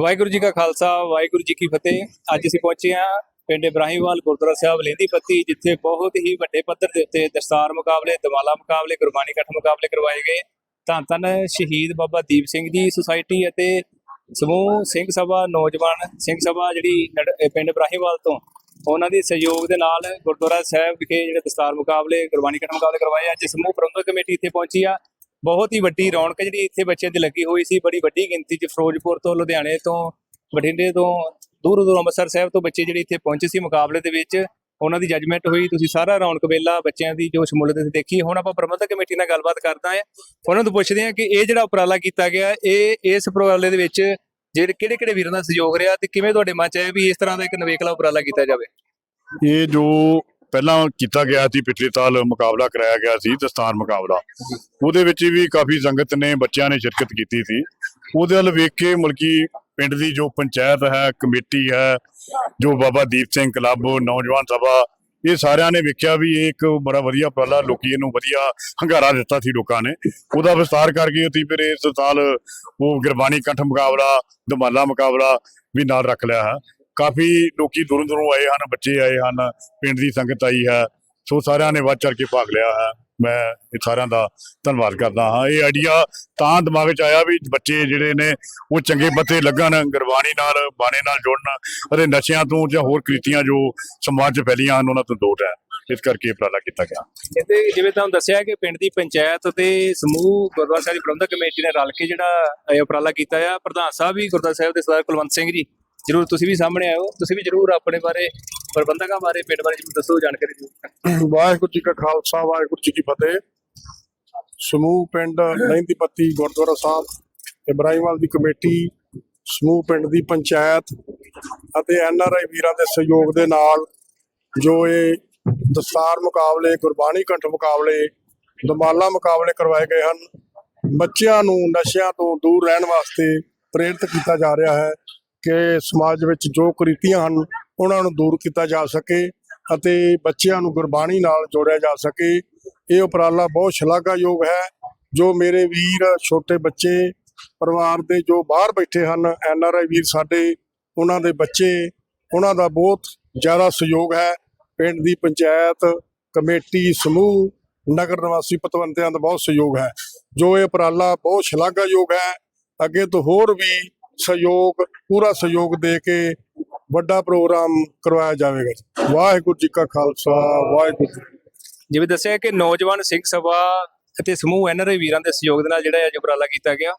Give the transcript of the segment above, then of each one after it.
ਵਾਹਿਗੁਰੂ ਜੀ ਕਾ ਖਾਲਸਾ, ਵਾਹਿਗੁਰੂ ਜੀ ਕੀ ਫਤਿਹ। ਅੱਜ ਅਸੀਂ ਪਹੁੰਚੇ ਹਾਂ ਪਿੰਡ ਇਬਰਾਹੀਮਵਾਲ ਗੁਰਦੁਆਰਾ ਸਾਹਿਬ ਲਹਿੰਦੀ ਪੱਤੀ, ਜਿੱਥੇ ਬਹੁਤ ਹੀ ਵੱਡੇ ਪੱਧਰ ਦੇ ਉੱਤੇ ਦਸਤਾਰ ਮੁਕਾਬਲੇ ਦਮਾਲਾ ਮੁਕਾਬਲੇ, ਗੁਰਬਾਣੀ ਕੱਠ ਮੁਕਾਬਲੇ ਕਰਵਾਏ ਗਏ। ਧੰਨ ਧੰਨ ਸ਼ਹੀਦ ਬਾਬਾ ਦੀਪ ਸਿੰਘ ਜੀ ਸੁਸਾਇਟੀ ਅਤੇ ਸਮੂਹ ਸਿੰਘ ਸਭਾ ਨੌਜਵਾਨ ਸਿੰਘ ਸਭਾ ਜਿਹੜੀ ਨੜ- ਪਿੰਡ ਇਬਰਾਹੀਮਵਾਲ ਤੋਂ। ਉਹਨਾਂ ਦੇ ਸਹਿਯੋਗ ਦੇ ਨਾਲ ਗੁਰਦੁਆਰਾ ਸਾਹਿਬ ਵਿਖੇ ਜਿਹੜੇ ਦਸਤਾਰ ਮੁਕਾਬਲੇ, ਗੁਰਬਾਣੀ ਕੱਠ ਮੁਕਾਬਲੇ ਕਰਵਾਏ। ਅੱਜ ਸਮੂਹ ਪ੍ਰਬੰਧਕ ਕਮੇਟੀ ਇੱਥੇ ਪਹੁੰਚੀ ਆ। ਬਹੁਤ ਹੀ ਵੱਡੀ ਰੌਣਕ ਜਿਹੜੀ ਇੱਥੇ ਬੱਚਿਆਂ ਦੀ ਲੱਗੀ ਹੋਈ ਸੀ, ਬੜੀ ਵੱਡੀ ਗਿਣਤੀ 'ਚ ਫਿਰੋਜ਼ਪੁਰ ਤੋਂ, ਲੁਧਿਆਣੇ ਤੋਂ, ਬਠਿੰਡੇ ਤੋਂ ਦੂਰ ਦੂਰ ਅੰਮ੍ਰਿਤਸਰ ਸਾਹਿਬ ਤੋਂ ਬੱਚੇ ਜਿਹੜੇ ਇੱਥੇ ਪਹੁੰਚੇ ਸੀ ਮੁਕਾਬਲੇ ਦੇ ਵਿੱਚ। ਉਹਨਾਂ ਦੀ ਜੱਜਮੈਂਟ ਹੋਈ, ਤੁਸੀਂ ਸਾਰਾ ਰੌਣਕ ਵੇਲਾ ਬੱਚਿਆਂ ਦੀ ਜੋ ਸ਼ਮੂਲੀਅਤ ਦੇਖੀ। ਹੁਣ ਆਪਾਂ ਪ੍ਰਬੰਧਕ ਕਮੇਟੀ ਨਾਲ ਗੱਲਬਾਤ ਕਰਦਾ ਹਾਂ। ਉਹਨਾਂ ਤੋਂ ਪੁੱਛਦੇ ਹਾਂ ਕਿ ਇਹ ਜਿਹੜਾ ਉਪਰਾਲਾ ਕੀਤਾ ਗਿਆ, ਇਹ ਇਸ ਉਪਰਾਲੇ ਦੇ ਵਿੱਚ ਜਿਹੜੇ ਕਿਹੜੇ ਕਿਹੜੇ ਵੀਰਾਂ ਦਾ ਸਹਿਯੋਗ ਰਿਹਾ ਤੇ ਕਿਵੇਂ ਤੁਹਾਡੇ ਮਨ ਚ ਆਇਆ ਵੀ ਇਸ ਤਰ੍ਹਾਂ ਦਾ ਇੱਕ ਨਵੇਕਲਾ ਉਪਰਾਲਾ ਕੀਤਾ ਜਾਵੇ? ਇਹ ਜੋ ਪਹਿਲਾਂ ਕੀਤਾ ਗਿਆ ਸੀ, ਪਿਛਲੇ ਸਾਲ ਮੁਕਾਬਲਾ ਕਰਾਇਆ ਗਿਆ ਸੀ, ਦਸਤਾਰ ਮੁਕਾਬਲਾ। ਉਹਦੇ ਵਿੱਚ ਵੀ ਕਾਫੀ ਸੰਗਤ ਨੇ, ਬੱਚਿਆਂ ਨੇ ਸ਼ਿਰਕਤ ਕੀਤੀ ਸੀ। ਉਹਦੇ ਵੱਲ ਵੇਖ ਕੇ ਮਲਕੀ ਪਿੰਡ ਦੀ ਜੋ ਪੰਚਾਇਤ ਹੈ, ਕਮੇਟੀ ਹੈ, ਜੋ ਬਾਬਾ ਦੀਪ ਸਿੰਘ ਕਲੱਬ, ਨੌਜਵਾਨ ਸਭਾ, ਇਹ ਸਾਰਿਆਂ ਨੇ ਵੇਖਿਆ ਵੀ ਇਹ ਇੱਕ ਬੜਾ ਵਧੀਆ ਉਪਰਾਲਾ, ਲੋਕੀ ਇਹਨੂੰ ਵਧੀਆ ਹੰਗਾਰਾ ਦਿੱਤਾ ਸੀ ਲੋਕਾਂ ਨੇ। ਉਹਦਾ ਵਿਸਤਾਰ ਕਰਕੇ ਅਸੀਂ ਫਿਰ ਇਸ ਸਾਲ ਉਹ ਗੁਰਬਾਣੀ ਕੰਠ ਮੁਕਾਬਲਾ, ਦਮਾਲਾ ਮੁਕਾਬਲਾ ਵੀ ਨਾਲ ਰੱਖ ਲਿਆ ਹੈ। ਕਾਫੀ ਲੋਕੀ ਦੂਰੋਂ ਦੂਰੋਂ ਆਏ ਹਨ, ਬੱਚੇ ਆਏ ਹਨ, ਪਿੰਡ ਦੀ ਸੰਗਤ ਆਈ ਹੈ। ਸੋ ਸਾਰਿਆਂ ਨੇ ਵੱਧ ਚੜ ਕੇ ਭਾਗ ਲਿਆ ਹੈ। ਮੈਂ ਇਹ ਸਾਰਿਆਂ ਦਾ ਧੰਨਵਾਦ ਕਰਦਾ ਹਾਂ। ਇਹ ਆਈਡੀਆ ਤਾਂ ਦਿਮਾਗ 'ਚ ਆਇਆ ਵੀ ਬੱਚੇ ਜਿਹੜੇ ਨੇ, ਉਹ ਚੰਗੇ ਬੱਤੇ ਲੱਗਣ, ਗੁਰਬਾਣੀ ਨਾਲ, ਬਾਣੇ ਨਾਲ ਜੁੜਨ, ਅਤੇ ਨਸ਼ਿਆਂ ਤੋਂ ਜਾਂ ਹੋਰ ਕ੍ਰਿਤੀਆਂ ਜੋ ਸਮਾਜ 'ਚ ਫੈਲੀਆਂ ਹਨ, ਉਹਨਾਂ ਤੋਂ ਦੂਰ ਹੈ ਇਸ ਕਰਕੇ ਉਪਰਾਲਾ ਕੀਤਾ ਗਿਆ। ਇਹਦੇ ਜਿਵੇਂ ਤੁਹਾਨੂੰ ਦੱਸਿਆ ਕਿ ਪਿੰਡ ਦੀ ਪੰਚਾਇਤ ਤੇ ਸਮੂਹ ਗੁਰਦੁਆਰਾ ਸਾਹਿਬ ਦੀ ਪ੍ਰਬੰਧਕ ਕਮੇਟੀ ਨੇ ਰਲ ਕੇ ਜਿਹੜਾ ਇਹ ਉਪਰਾਲਾ ਕੀਤਾ ਆ। ਪ੍ਰਧਾਨ ਸਾਹਿਬ ਵੀ ਗੁਰਦੁਆਰਾ ਸਾਹਿਬ ਦੇ ਸਰਦਾਰ ਕੁਲਵੰਤ ਸਿੰਘ ਜੀ। ਜਰੂਰ ਤੁਸੀਂ ਵੀ ਸਾਹਮਣੇ ਆਇਓ, ਤੁਸੀਂ ਵੀ ਜਰੂਰ ਆਪਣੇ ਬਾਰੇ ਪ੍ਰਬੰਧਕਾਂ ਬਾਰੇ, ਪਿੰਡ ਬਾਰੇ ਜਰੂਰ ਦੱਸੋ, ਜਾਣਕਾਰੀ ਦਿਓ। ਵਾਹਿਗੁਰੂ ਜੀ ਕਾ ਖਾਲਸਾ, ਵਾਹਿਗੁਰੂ ਜੀ ਕੀ ਫਤਿਹ। ਸਮੂਹ ਪਿੰਡ ਲਹਿੰਦੀ ਪੱਤੀ ਗੁਰਦੁਆਰਾ ਸਾਹਿਬ ਇਬਰਾਹੀਮਵਾਲ ਦੀ ਕਮੇਟੀ, ਸਮੂਹ ਪਿੰਡ ਦੀ ਪੰਚਾਇਤ ਅਤੇ ਐਨ ਆਰ ਆਈ ਵੀਰਾਂ ਦੇ ਸਹਿਯੋਗ ਦੇ ਨਾਲ ਜੋ ਇਹ ਦਸਤਾਰ ਮੁਕਾਬਲੇ, ਗੁਰਬਾਣੀ ਕੰਠ ਮੁਕਾਬਲੇ, ਦਮਾਲਾ ਮੁਕਾਬਲੇ ਕਰਵਾਏ ਗਏ ਹਨ, ਬੱਚਿਆਂ ਨੂੰ, ਨਸ਼ਿਆਂ ਤੋਂ ਦੂਰ ਰਹਿਣ ਵਾਸਤੇ ਪ੍ਰੇਰਿਤ ਕੀਤਾ ਜਾ ਰਿਹਾ ਹੈ। ਕਿ ਸਮਾਜ ਵਿੱਚ ਜੋ ਕੁਰੀਤੀਆਂ ਹਨ, ਉਹਨਾਂ ਨੂੰ ਦੂਰ ਕੀਤਾ ਜਾ ਸਕੇ ਅਤੇ ਬੱਚਿਆਂ ਨੂੰ ਗੁਰਬਾਣੀ ਨਾਲ ਜੋੜਿਆ ਜਾ ਸਕੇ। ਇਹ ਉਪਰਾਲਾ ਬਹੁਤ ਸ਼ਲਾਘਾਯੋਗ ਹੈ, ਜੋ ਮੇਰੇ ਵੀਰ, ਛੋਟੇ ਬੱਚੇ, ਪਰਿਵਾਰ ਦੇ ਜੋ ਬਾਹਰ ਬੈਠੇ ਹਨ, ਐਨ ਆਰ ਆਈ ਵੀਰ ਸਾਡੇ, ਉਹਨਾਂ ਦੇ ਬੱਚੇ, ਉਹਨਾਂ ਦਾ ਬਹੁਤ ਜ਼ਿਆਦਾ ਸਹਿਯੋਗ ਹੈ। ਪਿੰਡ ਦੀ ਪੰਚਾਇਤ, ਕਮੇਟੀ, ਸਮੂਹ, ਨਗਰ ਨਿਵਾਸੀ ਪਤਵੰਤਿਆਂ ਦਾ ਬਹੁਤ ਸਹਿਯੋਗ ਹੈ। ਜੋ ਇਹ ਉਪਰਾਲਾ ਬਹੁਤ ਸ਼ਲਾਘਾਯੋਗ ਹੈ, ਅੱਗੇ ਤੋਂ ਹੋਰ ਵੀ ਸਹਿਯੋਗ, ਪੂਰਾ ਸਹਿਯੋਗ ਦੇ ਕੇ ਵੱਡਾ ਪ੍ਰੋਗਰਾਮ ਕਰਵਾਇਆ ਜਾਵੇਗਾ ਵਾਹਿਗੁਰੂ ਜੀ ਕਾ ਖਾਲਸਾ, ਵਾਹਿਗੁਰੂ ਜੀ ਜਿਵੇਂ ਦੱਸਿਆ ਕਿ ਨੌਜਵਾਨ ਸਿੰਘ ਸਭਾ ਅਤੇ ਸਮੂਹ ਐਨਆਰਆਈ ਵੀਰਾਂ ਦੇ ਸਹਿਯੋਗ ਦੇ ਨਾਲ ਜਿਹੜਾ ਇਹ ਉਪਰਾਲਾ ਕੀਤਾ ਗਿਆ।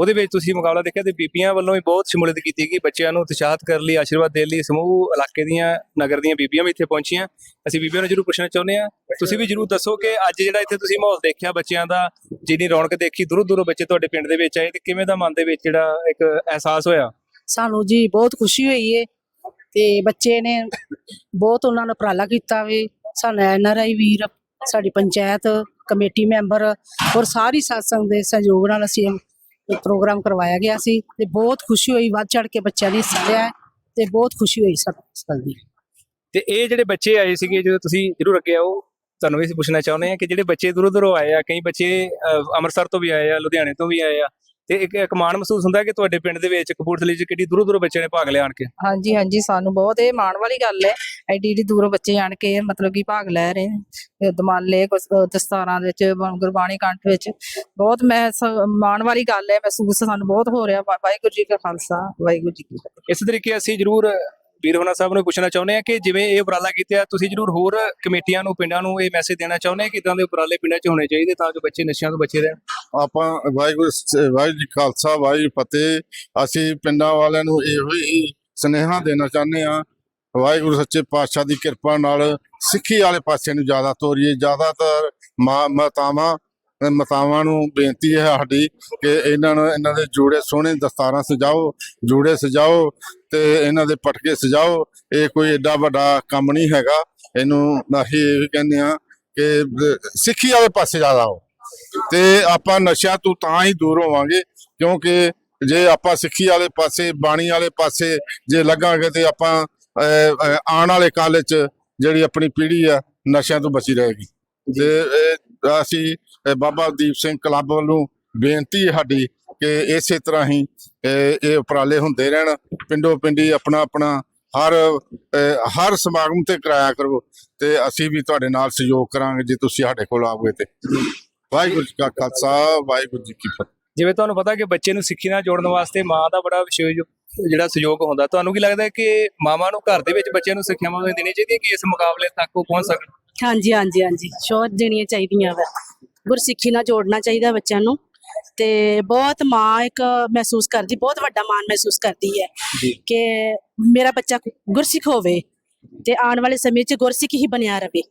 ਉਹਦੇ ਵਿੱਚ ਤੁਸੀਂ ਮੁਕਾਬਲਾ ਦੇਖਿਆ ਤੇ ਬੀਬੀਆਂ ਵੱਲੋਂ ਵੀ ਬਹੁਤ ਸ਼ਮੂਲੀਅਤ ਕੀਤੀ ਗਈ, ਬੱਚਿਆਂ ਨੂੰ ਉਤਸ਼ਾਹਿਤ ਕਰਨ ਲਈ, ਆਸ਼ੀਰਵਾਦ ਦੇਣ ਲਈ, ਸਮੂਹ, ਇਲਾਕੇ ਦੀਆਂ, ਨਗਰ ਦੀਆਂ ਬੀਬੀਆਂ ਵੀ ਇੱਥੇ ਪਹੁੰਚੀਆਂ। ਅਸੀਂ ਬੀਬੀਆਂ ਨੂੰ ਜਰੂਰ ਪੁੱਛਣਾ ਚਾਹੁੰਦੇ ਆ ਤੁਸੀਂ ਵੀ ਜਰੂਰ ਦੱਸੋ ਕਿ ਅੱਜ ਜਿਹੜਾ ਇੱਥੇ ਤੁਸੀਂ ਮਾਹੌਲ ਦੇਖਿਆ ਬੱਚਿਆਂ ਦਾ, ਜਿੰਨੀ ਰੌਣਕ ਦੇਖੀ ਦੂਰੋਂ ਦੂਰੋਂ ਬੱਚੇ ਤੁਹਾਡੇ ਪਿੰਡ ਦੇ ਵਿੱਚ ਆਏ ਤੇ ਕਿਵੇਂ ਦਾ ਮਨ ਦੇ ਵਿੱਚ ਜਿਹੜਾ ਇੱਕ ਅਹਿਸਾਸ ਹੋਇਆ? ਸਾਨੂੰ ਜੀ ਬਹੁਤ ਖੁਸ਼ੀ ਹੋਈ ਏ ਤੇ ਬੱਚੇ ਨੇ ਬਹੁਤ ਉਹਨਾਂ ਨੇ ਉਪਰਾਲਾ ਕੀਤਾ ਵੇ ਸਾਨੂੰ ਐਨਆਰਆਈ ਵੀਰ, ਸਾਡੀ ਪੰਚਾਇਤ ਕਮੇਟੀ ਮੈਂਬਰ ਔਰ ਸਾਰੀ ਸਾਸੰਗ ਦੇ ਸਹਿਯੋਗ ਨਾਲ ਅਸੀਂ ਪ੍ਰੋਗਰਾਮ ਕਰਵਾਇਆ ਗਿਆ ਸੀ ਤੇ ਬਹੁਤ ਖੁਸ਼ੀ ਹੋਈ ਵੱਧ ਚੜ ਕੇ ਬੱਚਿਆਂ ਨੇ ਹਿੱਸਾ ਲਿਆ ਤੇ ਬਹੁਤ ਖੁਸ਼ੀ ਹੋਈ ਸਾਨੂੰ ਇਸ ਗੱਲ ਦੀ। ਤੇ ਇਹ ਜਿਹੜੇ ਬੱਚੇ ਆਏ ਸੀਗੇ ਜਦੋਂ ਤੁਸੀਂ ਜਰੂਰ ਅੱਗੇ ਆਓ ਤੁਹਾਨੂੰ ਵੀ ਅਸੀਂ ਪੁੱਛਣਾ ਚਾਹੁੰਦੇ ਆ ਕਿ ਜਿਹੜੇ ਬੱਚੇ ਦੂਰੋਂ ਦੂਰੋਂ ਆਏ ਆ ਕਈ ਬੱਚੇ ਅਹ, ਅੰਮ੍ਰਿਤਸਰ ਤੋਂ ਵੀ ਆਏ ਆ ਲੁਧਿਆਣੇ ਤੋਂ ਵੀ ਆਏ ਆ ਤੇ ਇੱਕ ਇੱਕ ਮਾਣ ਮਹਿਸੂਸ ਹੁੰਦਾ ਕਿ ਤੁਹਾਡੇ ਪਿੰਡ ਦੇ ਵਿੱਚ ਕਪੂਰਥਲੇ 'ਚ ਕਿੱਡੀ ਦੂਰੋਂ ਦੂਰੋਂ ਬੱਚਿਆਂ ਨੇ ਭਾਗ ਲਿਆ ਆਣ ਕੇ? ਹਾਂਜੀ ਹਾਂਜੀ ਸਾਨੂੰ ਬਹੁਤ ਇਹ ਮਾਣ ਵਾਲੀ ਗੱਲ ਹੈ। ਐਡੀ ਐਡੀ ਦੂਰੋਂ ਬੱਚੇ ਆਣ ਕੇ ਮਤਲਬ ਕਿ ਭਾਗ ਲੈ ਰਹੇ ਨੇ। ਦਮਾਲੇ ਅਹ ਦਸਤਾਰਾਂ ਦੇ ਵਿੱਚ ਗੁਰਬਾਣੀ ਕੰਠ ਵਿੱਚ। ਬਹੁਤ ਮੈਂ ਮਾਣ ਵਾਲੀ ਗੱਲ ਹੈ ਮਹਿਸੂਸ ਸਾਨੂੰ ਬਹੁਤ ਹੋ ਰਿਹਾ। ਵਾਹਿਗੁਰੂ ਜੀ ਕਾ ਖਾਲਸਾ ਵਾਹਿਗੁਰੂ ਜੀ ਕੀ ਫਤਿਹ। ਇਸ ਤਰੀਕੇ ਅਸੀਂ ਜਰੂਰ ਵੀਰ ਹੋਣਾ ਸਾਹਿਬ ਨੂੰ ਪੁੱਛਣਾ ਚਾਹੁੰਦੇ ਆ ਕਿ ਜਿਵੇਂ ਇਹ ਉਪਰਾਲਾ ਕੀਤਾ ਤੁਸੀਂ ਜਰੂਰ ਹੋਰ ਕਮੇਟੀਆਂ ਨੂੰ ਪਿੰਡਾਂ ਨੂੰ ਇਹ ਮੈਸੇਜ ਦੇਣਾ ਚਾਹੁੰਦੇ ਆ ਕਿ ਇਦਾਂ ਦੇ ਉਪਰਾਲੇ ਪਿੰਡਾਂ 'ਚ ਹੋਣੇ ਚਾਹੀਦੇ ਤਾਂ ਜੋ ਬੱਚੇ ਨਸ਼ਿਆਂ ਤੋਂ ਬਚੇ ਰਹਿਣ? ਆਪਾਂ ਵਾਹਿਗੁਰੂ ਸ- ਵਾਹਿਗੁਰੂ ਜੀ ਖਾਲਸਾ, ਵਾਹਿਗੁਰੂ ਜੀ ਫਤਿਹ। ਅਸੀਂ ਪਿੰਡਾਂ ਵਾਲਿਆਂ ਨੂੰ ਇਹੋ ਹੀ ਸੁਨੇਹਾ ਦੇਣਾ ਚਾਹੁੰਦੇ ਆ ਵਾਹਿਗੁਰੂ ਸੱਚੇ ਪਾਤਸ਼ਾਹ ਦੀ ਕਿਰਪਾ ਨਾਲ ਸਿੱਖੀ ਵਾਲੇ ਪਾਸੇ ਨੂੰ ਜ਼ਿਆਦਾ ਤੋਰੀਏ। ਜ਼ਿਆਦਾਤਰ ਮਾ- ਮਾਤਾਵਾਂ ਅਹ ਮਾਤਾਵਾਂ ਨੂੰ ਬੇਨਤੀ ਹੈ ਸਾਡੀ ਕਿ ਇਹਨਾਂ ਨੂੰ, ਇਹਨਾਂ ਦੇ ਜੂੜੇ ਸੋਹਣੇ ਦਸਤਾਰਾਂ ਸਜਾਓ, ਜੂੜੇ ਸਜਾਓ ਤੇ ਇਹਨਾਂ ਦੇ ਪਟਕੇ ਸਜਾਓ। ਇਹ ਕੋਈ ਏਡਾ ਵੱਡਾ ਕੰਮ ਨਹੀਂ ਹੈਗਾ। ਇਹਨੂੰ ਅਸੀਂ ਇਹ ਵੀ ਕਹਿੰਦੇ ਆ ਕਿ ਬ- ਸਿੱਖੀ ਵਾਲੇ ਪਾਸੇ ਜ਼ਿਆਦਾ ਆਓ। ਤੇ ਆਪਾਂ ਨਸ਼ਿਆਂ ਤੋਂ ਤਾਂ ਹੀ ਦੂਰ ਹੋਵਾਂਗੇ ਕਿਉਂਕਿ ਜੇ ਆਪਾਂ ਸਿੱਖੀ ਵਾਲੇ ਪਾਸੇ ਬਾਣੀ ਵਾਲੇ ਪਾਸੇ ਜੇ ਲੱਗਾਂਗੇ ਤੇ ਆਪਾਂ ਆਉਣ ਵਾਲੇ ਕਾਲ 'ਚ ਜਿਹੜੀ ਆਪਣੀ ਪੀੜ੍ਹੀ ਆ ਨਸ਼ਿਆਂ ਤੋਂ ਬਚੀ ਰਹੇਗੀ। ਤੇ ਅਸੀਂ ਬਾਬਾ ਦੀਪ ਸਿੰਘ ਕਲੱਬ ਵੱਲੋਂ ਬੇਨਤੀ ਹੈ ਸਾਡੀ ਕਿ ਇਸੇ ਤਰ੍ਹਾਂ ਹੀ ਇਹ ਉਪਰਾਲੇ ਹੁੰਦੇ ਰਹਿਣ ਪਿੰਡੋ ਪਿੰਡੀ ਆਪਣਾ ਆਪਣਾ ਹਰ ਹਰ ਸਮਾਗਮ ਤੇ ਕਰਾਇਆ ਕਰੋ ਤੇ ਅਸੀਂ ਵੀ ਤੁਹਾਡੇ ਨਾਲ ਸਹਿਯੋਗ ਕਰਾਂਗੇ ਜੇ ਤੁਸੀਂ ਸਾਡੇ ਕੋਲ ਆਓਗੇ ਤੇ। ਵਾਹਿਗੁਰੂ ਜੀ ਕਾ ਖਾਲਸਾ ਵਾਹਿਗੁਰੂ ਜੀ ਕੀ ਫਤਿਹ। ਜਿਵੇਂ ਤੁਹਾਨੂੰ ਪਤਾ ਕਿ ਬੱਚੇ ਨੂੰ ਸਿੱਖੀ ਨਾਲ ਜੋੜਨ ਵਾਸਤੇ ਮਾਂ ਦਾ ਬੜਾ ਵਿਸ਼ੇਸ਼ ਜਿਹੜਾ ਸਹਿਯੋਗ ਹੁੰਦਾ। ਤੁਹਾਨੂੰ ਕੀ ਲੱਗਦਾ ਹੈ ਕਿ ਮਾਵਾਂ ਨੂੰ ਘਰ ਦੇ ਵਿੱਚ ਬੱਚਿਆਂ ਨੂੰ ਸਿੱਖਿਆਵਾਂ ਦੇਣੀਆਂ ਚਾਹੀਦੀਆਂ ਕਿ ਇਸ ਮੁਕਾਬਲੇ ਤੱਕ ਉਹ ਪਹੁੰਚ ਸਕਣ? ਹਾਂਜੀ ਹਾਂਜੀ ਹਾਂਜੀ। ਸ਼ੋਰ ਦੇਣੀਆਂ ਚਾਹੀਦੀਆਂ ਵਾ। ਗੁਰਸਿੱਖੀ ਨਾਲ ਜੋੜਨਾ ਚਾਹੀਦਾ ਬੱਚਿਆਂ ਨੂੰ। ਤੇ ਬਹੁਤ ਮਾਂ ਇੱਕ ਮਹਿਸੂਸ ਕਰਦੀ ਬਹੁਤ ਵੱਡਾ ਮਾਣ ਮਹਿਸੂਸ ਕਰਦੀ ਹੈ। ਕਿ ਮੇਰਾ ਬੱਚਾ ਗੁਰਸਿੱਖ ਹੋਵੇ। ਤੇ ਆਉਣ ਵਾਲੇ ਸਮੇਂ 'ਚ ਗੁਰਸਿੱਖ ਹੀ ਬਣਿਆ ਰਵੇ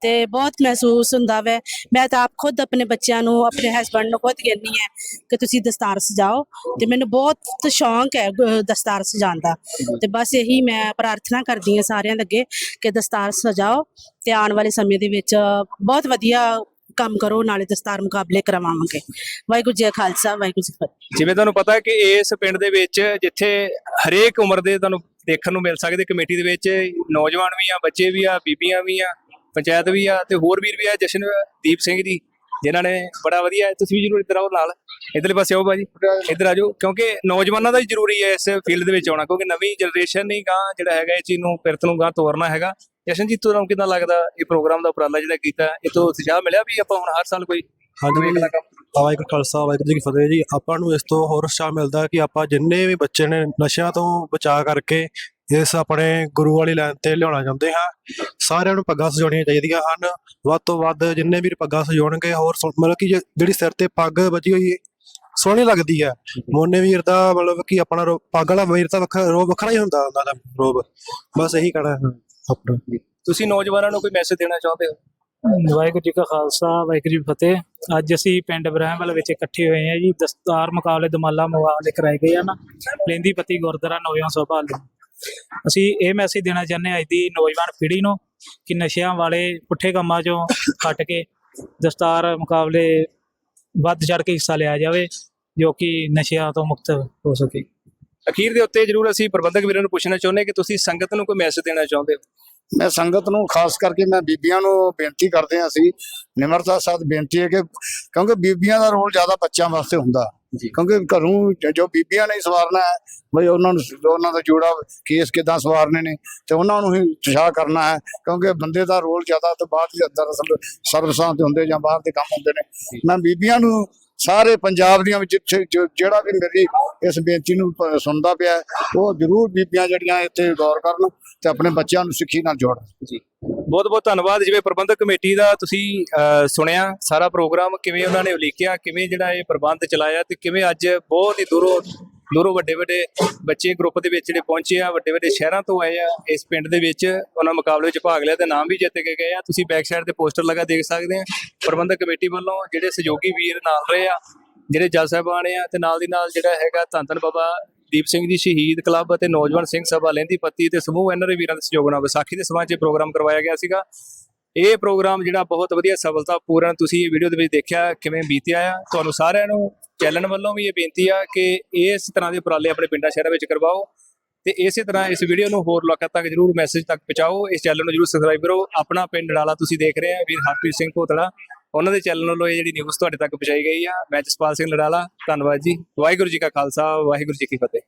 ਤੇ ਬਹੁਤ ਮਹਿਸੂਸ ਹੁੰਦਾ ਵੈ। ਮੈਂ ਤਾਂ ਆਪ ਖੁਦ ਆਪਣੇ ਬੱਚਿਆਂ ਨੂੰ, ਆਪਣੇ ਹਸਬੰਡ ਨੂੰ ਖੁਦ ਕਹਿੰਦੀ ਹੈ ਕਿ ਤੁਸੀਂ ਦਸਤਾਰ ਸਜਾਓ ਤੇ ਮੈਨੂੰ ਬਹੁਤ ਸ਼ੌਂਕ ਹੈ ਗ- ਦਸਤਾਰ ਸਜਾਉਣ ਦਾ। ਤੇ ਬਸ ਇਹੀ ਮੈਂ ਪ੍ਰਾਰਥਨਾ ਕਰਦੀ ਹਾਂ ਸਾਰਿਆਂ ਦੇ ਅੱਗੇ ਕਿ ਦਸਤਾਰ ਸਜਾਓ ਤੇ ਆਉਣ ਵਾਲੇ ਸਮੇਂ ਦੇ ਵਿੱਚ ਬਹੁਤ ਵਧੀਆ ਕੰਮ ਕਰੋ, ਨਾਲੇ ਦਸਤਾਰ ਮੁਕਾਬਲੇ ਕਰਵਾਵਾਂਗੇ। ਵਾਹਿਗੁਰੂ ਜੀ ਕਾ ਖਾਲਸਾ, ਵਾਹਿਗੁਰੂ ਜੀ ਕੀ ਫਤਿਹ। ਜਿਵੇਂ ਤੁਹਾਨੂੰ ਪਤਾ ਹੈ ਕਿ ਇਸ ਪਿੰਡ ਦੇ ਵਿੱਚ ਜਿੱਥੇ ਹਰੇਕ ਉਮਰ ਦੇ ਤੁਹਾਨੂੰ ਦੇਖਣ ਨੂੰ ਮਿਲ ਸਕਦੇ। ਕਮੇਟੀ ਦੇ ਵਿੱਚ ਨੌਜਵਾਨ ਵੀ ਆ, ਬੱਚੇ ਵੀ ਆ, ਬੀਬੀਆਂ ਵੀ ਆ, ਪੰਚਾਇਤ ਵੀ ਆ ਤੇ ਹੋਰ ਵੀਰ ਵੀ ਆ, ਜਸ਼ਨ, ਦੀਪ ਸਿੰਘ ਜੀ, ਜਿਨ੍ਹਾਂ ਨੇ ਬੜਾ ਵਧੀਆ ਤੁਸੀਂ ਵੀ ਜਰੂਰ ਇੱਧਰ ਆਓ ਨਾਲ। ਇਧਰਲੇ ਪਾਸੇ ਆਓ ਭਾਜੀ। ਇੱਧਰ ਆ ਜਾਓ, ਕਿਉਂਕਿ ਨੌਜਵਾਨਾਂ ਦਾ ਹੀ ਜ਼ਰੂਰੀ ਹੈ ਇਸ ਫੀਲਡ ਦੇ ਵਿੱਚ ਆਉਣਾ, ਕਿਉਂਕਿ ਨਵੀਂ ਜਨਰੇਸ਼ਨ ਨਹੀਂ ਗਾਂ ਜਿਹੜਾ ਹੈਗਾ, ਇਹ ਚੀਜ਼ ਨੂੰ ਪਿਰਤ ਨੂੰ ਗਾਂ ਤੋਰਨਾ ਹੈਗਾ। ਜਸ਼ਨ ਜੀ, ਤੁਹਾਨੂੰ ਕਿਦਾਂ ਲੱਗਦਾ ਇਹ ਪ੍ਰੋਗਰਾਮ ਦਾ ਉਪਰਾਲਾ ਜਿਹੜਾ ਕੀਤਾ? ਇਹ ਤੋਂ ਉਤਸ਼ਾਹ ਮਿਲਿਆ ਵੀ ਆਪਾਂ ਹੁਣ ਹਰ ਸਾਲ ਕੋਈ ਹਾਂਜੀ ਵਾਹਿਗੁਰੂ ਖਾਲਸਾ ਵਾਹਿਗੁਰੂ ਜੀ ਕੀ ਫਤਿਹ ਜੀ। ਆਪਾਂ ਨੂੰ ਇਸ ਤੋਂ ਹੋਰ ਉਤਸ਼ਾਹ ਮਿਲਦਾ ਕਿ ਆਪਾਂ ਜਿੰਨੇ ਵੀ ਬੱਚੇ ਨੇ ਨਸ਼ਿਆਂ ਤੋਂ ਬਚਾ ਕਰਕੇ ਇਸ ਆਪਣੇ ਗੁਰੂ ਵਾਲੀ ਲਾਈਨ ਤੇ ਲਿਆਉਣਾ ਚਾਹੁੰਦੇ ਹਾਂ ਸਾਰਿਆਂ ਨੂੰ ਪੱਗਾਂ ਸਜਾਉਣੀਆਂ ਚਾਹੀਦੀਆਂ ਹਨ। ਵੱਧ ਤੋਂ ਵੱਧ ਜਿੰਨੇ ਵੀ ਪੱਗਾਂ ਸਜਾਉਣਗੇ ਹੋਰ ਮਤਲਬ ਕਿ ਜਿਹੜੀ ਸਿਰ ਤੇ ਪੱਗ ਵੱਜੀ ਹੋਈ ਸੋਹਣੀ ਲੱਗਦੀ ਹੈ। ਮੋਨੇ ਵੀਰ ਦਾ ਮਤਲਬ ਕਿ ਆਪਣਾ ਰੋ- ਪੱਗ ਵਾਲਾ ਵੀਰ ਤਾਂ ਵੱਖਰਾ ਰੋਬ ਵੱਖਰਾ ਹੀ ਹੁੰਦਾ ਉਹਨਾਂ ਦਾ ਰੋਬ। ਬਸ ਇਹੀ ਕਹਿਣਾ ਹੈ। ਆਪਣਾ। ਤੁਸੀਂ ਨੌਜਵਾਨਾਂ ਨੂੰ ਕੋਈ ਮੈਸੇਜ ਦੇਣਾ ਚਾਹੁੰਦੇ ਹੋ? ਵਾਹਿਗੁਰੂ ਜੀ ਕਾ ਖਾਲਸਾ, ਵਾਹਿਗੁਰੂ ਜੀ ਫਤਿਹ। ਅੱਜ ਅਸੀਂ ਪਿੰਡ ਬ੍ਰਹਮਵਾਲ ਵਿੱਚ ਇਕੱਠੇ ਹੋਏ ਹਾਂ ਜੀ। ਦਸਤਾਰ ਮੁਕਾਬਲੇ ਦਮਾਲਾ ਮੁਕਾਬਲੇ ਕਰਾਏ ਗਏ ਹਨ ਲੈਂਦੀ ਪਤੀ ਗੁਰਦੁਆਰਾ ਨੌਜਵਾਨ ਸਭਾ ਵੱਲੋਂ। ਅਸੀਂ ਇਹ ਮੈਸੇਜ ਦੇਣਾ ਚਾਹੁੰਦੇ ਹਾਂ ਅੱਜ ਦੀ ਨੌਜਵਾਨ ਪੀੜ੍ਹੀ ਨੂੰ ਕਿ ਨਸ਼ਿਆਂ ਵਾਲੇ ਪੁੱਠੇ ਕੰਮਾਂ ਚੋਂ ਹਟ ਕੇ ਦਸਤਾਰ ਮੁਕਾਬਲੇ ਵੱਧ ਚੜ ਕੇ ਹਿੱਸਾ ਲਿਆ ਜਾਵੇ, ਜੋ ਕਿ ਨਸ਼ਿਆਂ ਤੋਂ ਮੁਕਤ ਹੋ ਸਕੇ। ਅਖੀਰ ਦੇ ਉੱਤੇ ਜਰੂਰ ਅਸੀਂ ਪ੍ਰਬੰਧਕ ਵੀਰਾਂ ਨੂੰ ਪੁੱਛਣਾ ਚਾਹੁੰਦੇ ਹਾਂ ਕਿ ਤੁਸੀਂ ਸੰਗਤ ਨੂੰ ਕੋਈ ਮੈਸੇਜ ਦੇਣਾ ਚਾਹੁੰਦੇ ਹੋ? ਮੈਂ ਸੰਗਤ ਨੂੰ ਖਾਸ ਕਰਕੇ ਮੈਂ ਬੀਬੀਆਂ ਨੂੰ ਬੇਨਤੀ ਕਰਦੇ ਹਾਂ ਅਸੀਂ ਨਿਮਰਤਾ ਸਾਥ ਬੇਨਤੀ ਹੈ ਕਿ ਕਿਉਂਕਿ ਬੀਬੀਆਂ ਦਾ ਰੋਲ ਜ਼ਿਆਦਾ ਬੱਚਿਆਂ ਵਾਸਤੇ ਹੁੰਦਾ। ਕਿਉਂਕਿ ਘਰੋਂ ਜ- ਬੀਬੀਆਂ ਨੇ ਸਵਾਰਨਾ ਹੈ ਬਈ ਉਹਨਾਂ ਨੂੰ ਉਹਨਾਂ ਦਾ ਜੋੜਾ ਕੇਸ ਕਿਦਾਂ ਸਵਾਰਨੇ ਨੇ ਤੇ ਉਹਨਾਂ ਨੂੰ ਹੀ ਉਤਸ਼ਾਹ ਕਰਨਾ ਹੈ ਕਿਉਂਕਿ ਬੰਦੇ ਦਾ ਰੋਲ ਜ਼ਿਆਦਾ ਤੇ ਬਾਹਰ ਦੇ ਦਰਅਸਲ ਸਰਵਿਸਾਂ ਤੇ ਹੁੰਦੇ ਜਾਂ ਬਾਹਰ ਦੇ ਕੰਮ ਹੁੰਦੇ ਨੇ। ਮੈਂ ਬੀਬੀਆਂ ਨੂੰ ਸਾਰੇ ਪੰਜਾਬ ਦੀਆਂ ਵਿੱਚ ਜਿਹੜਾ ਵੀ ਮੇਰੀ ਇਸ ਬੇਨਤੀ ਨੂੰ ਸੁਣਦਾ ਪਿਆ। ਉਹ ਜ਼ਰੂਰ ਬੀਬੀਆਂ ਜਿਹੜੀਆਂ ਇੱਥੇ ਗੌਰ ਕਰਨ ਤੇ ਆਪਣੇ ਬੱਚਿਆਂ ਨੂੰ ਸਿੱਖੀ ਨਾਲ ਜੋੜਨ। ਬਹੁਤ ਬਹੁਤ ਧੰਨਵਾਦ। ਜਿਵੇਂ ਪ੍ਰਬੰਧਕ ਕਮੇਟੀ ਦਾ ਤੁਸੀਂ ਸੁਣਿਆ, ਸਾਰਾ ਪ੍ਰੋਗਰਾਮ ਕਿਵੇਂ ਉਹਨਾਂ ਨੇ ਉਲੀਕਿਆ, ਕਿਵੇਂ ਜਿਹੜਾ ਇਹ ਪ੍ਰਬੰਧ ਚਲਾਇਆ ਤੇ ਕਿਵੇਂ ਅੱਜ ਬਹੁਤ ਹੀ ਦੂਰੋਂ ਦੂਰੋਂ ਵੱਡੇ ਵੱਡੇ ਬੱਚੇ ਗਰੁੱਪ ਦੇ ਵਿੱਚ ਜਿਹੜੇ ਪਹੁੰਚੇ ਆ ਵੱਡੇ ਵੱਡੇ ਸ਼ਹਿਰਾਂ ਤੋਂ ਆਏ ਆ, ਇਸ ਪਿੰਡ ਦੇ ਵਿੱਚ ਉਹਨਾਂ ਮੁਕਾਬਲੇ ਵਿੱਚ ਭਾਗ ਲਿਆ ਤੇ ਨਾਮ ਵੀ ਜਿੱਤ ਕੇ ਗਏ ਆ। ਤੁਸੀਂ ਬੈਕ ਸਾਈਡ ਤੇ ਪੋਸਟਰ ਲਗਾ ਦੇਖ ਸਕਦੇ ਆ। ਪ੍ਰਬੰਧਕ ਕਮੇਟੀ ਵੱਲੋਂ ਜਿਹੜੇ ਸਹਿਯੋਗੀ ਵੀਰ ਨਾਲ ਰਹੇ ਆ ਜਿਹੜੇ ਜੱਜ ਸਾਹਿਬਾਨ ਆ ਤੇ ਨਾਲ ਦੀ ਨਾਲ ਜਿਹੜਾ ਹੈਗਾ ਧੰਨ ਧੰਨ ਬਾਬਾ ਦੀਪ ਸਿੰਘ ਜੀ ਸ਼ਹੀਦ ਕਲੱਬ ਅਤੇ ਨੌਜਵਾਨ ਸਿੰਘ ਸਭਾ ਲਹਿੰਦੀ ਪੱਤੀ ਤੇ ਸਮੂਹ ਐਨਆਰਏ ਵੀਰਾਂ ਦੇ ਸਹਿਯੋਗ ਨਾਲ ਵਿਸਾਖੀ ਦੇ ਸਮਾਂ 'ਚ ਇਹ ਪ੍ਰੋਗਰਾਮ ਕਰਵਾਇਆ ਗਿਆ ਸੀਗਾ। ਇਹ ਪ੍ਰੋਗਰਾਮ ਜਿਹੜਾ ਬਹੁਤ ਵਧੀਆ ਸਫਲਤਾ ਪੂਰਨ ਤੁਸੀਂ ਇਹ ਵੀਡੀਓ ਦੇ ਵਿੱਚ ਦੇਖਿਆ ਕਿਵੇਂ ਬੀਤਿਆ ਆ। ਤੁਹਾਨੂੰ ਸਾਰਿਆਂ ਨੂੰ ਚੈਨਲ ਵੱਲੋਂ ਵੀ ਇਹ ਬੇਨਤੀ ਆ ਕਿ ਇਸ ਤਰ੍ਹਾਂ ਦੇ ਉਪਰਾਲੇ ਆਪਣੇ ਪਿੰਡਾਂ ਸ਼ਹਿਰਾਂ ਵਿੱਚ ਕਰਵਾਓ ਤੇ ਇਸੇ ਤਰ੍ਹਾਂ ਇਸ ਵੀਡੀਓ ਨੂੰ ਹੋਰ ਲੋਕਾਂ ਤੱਕ ਜਰੂਰ ਮੈਸੇਜ ਤੱਕ ਪਹੁੰਚਾਓ। ਇਸ ਚੈਨਲ ਨੂੰ ਜਰੂਰ ਸਬਸਕ੍ਰਾਈਬ ਕਰੋ। ਆਪਣਾ ਪਿੰਡ ਡਾਲਾ ਤੁਸੀਂ ਦੇਖ ਰਹੇ ਆ। ਵੀਰ ਹਰਪ੍ਰੀਤ ਸਿੰਘ ਕੋਤੜਾ ਉਹਨਾਂ ਦੇ ਚੈਨਲ ਵੱਲੋਂ ਇਹ ਜਿਹੜੀ ਨਿਊਜ਼ ਤੁਹਾਡੇ ਤੱਕ ਪਹੁੰਚਾਈ ਗਈ ਆ। ਮੈਂ ਜਸਪਾਲ ਸਿੰਘ ਲੜਾਲਾ, ਧੰਨਵਾਦ ਜੀ। ਵਾਹਿਗੁਰੂ ਜੀ ਕਾ ਖਾਲਸਾ, ਵਾਹਿਗੁਰੂ ਜੀ ਕੀ ਫਤਿਹ।